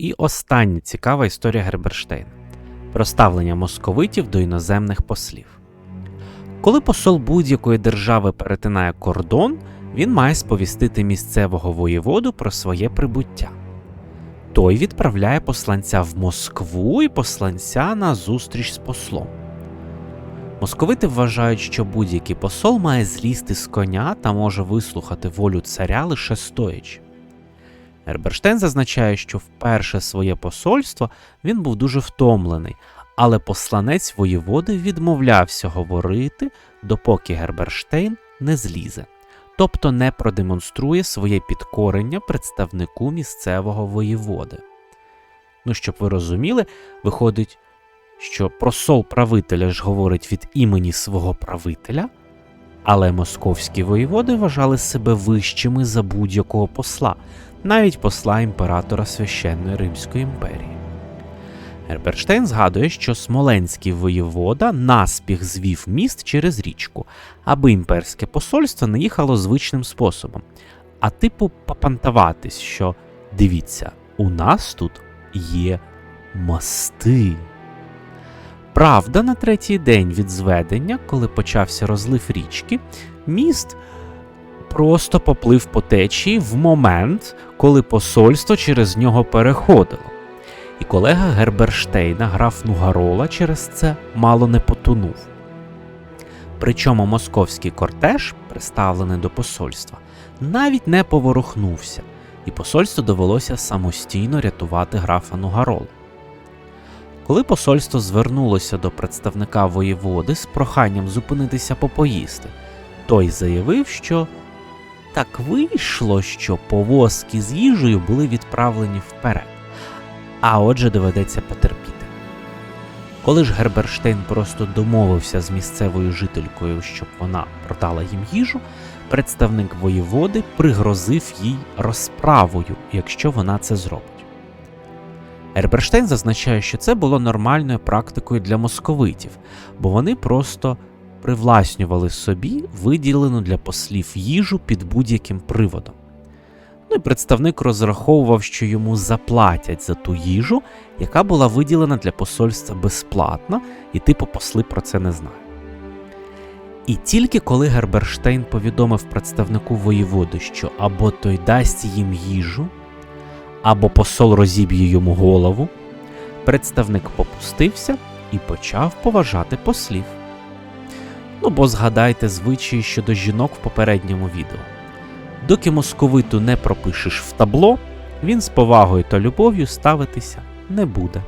І остання цікава історія Герберштейна про ставлення московитів до іноземних послів. Коли посол будь-якої держави перетинає кордон, він має сповістити місцевого воєводу про своє прибуття. Той відправляє посланця в Москву і посланця на зустріч з послом. Московити вважають, що будь-який посол має злізти з коня та може вислухати волю царя лише стоячи. Герберштейн зазначає, що вперше своє посольство він був дуже втомлений, але посланець воєводи відмовлявся говорити, допоки Герберштейн не злізе, тобто не продемонструє своє підкорення представнику місцевого воєводи. Ну, щоб ви розуміли, виходить, що просол правителя ж говорить від імені свого правителя, але московські воєводи вважали себе вищими за будь-якого посла, навіть посла імператора священної Римської імперії. Герберштейн згадує, що смоленський воєвода наспіх звів міст через річку, аби імперське посольство не їхало звичним способом, а типу попантаватись, що дивіться, у нас тут є мости. Правда, на третій день від зведення, коли почався розлив річки, міст просто поплив по течії в момент, коли посольство через нього переходило. І колега Герберштейна, граф Нугарола, через це мало не потонув. Причому московський кортеж, приставлений до посольства, навіть не поворухнувся, і посольству довелося самостійно рятувати графа Нугаролу. Коли посольство звернулося до представника воєводи з проханням зупинитися попоїсти, той заявив, що так вийшло, що повозки з їжею були відправлені вперед, а отже доведеться потерпіти. Коли ж Герберштейн просто домовився з місцевою жителькою, щоб вона продала їм їжу, представник воєводи пригрозив їй розправою, якщо вона це зробить. Герберштейн зазначає, що це було нормальною практикою для московитів, бо вони просто привласнювали собі виділену для послів їжу під будь-яким приводом. Ну і представник розраховував, що йому заплатять за ту їжу, яка була виділена для посольства безплатно, і типу посли про це не знає. І тільки коли Герберштейн повідомив представнику воєводи, що або той дасть їм їжу, або посол розіб'є йому голову, представник попустився і почав поважати послів. Ну бо згадайте звичаї щодо жінок в попередньому відео. Доки московиту не пропишеш в табло, він з повагою та любов'ю ставитися не буде.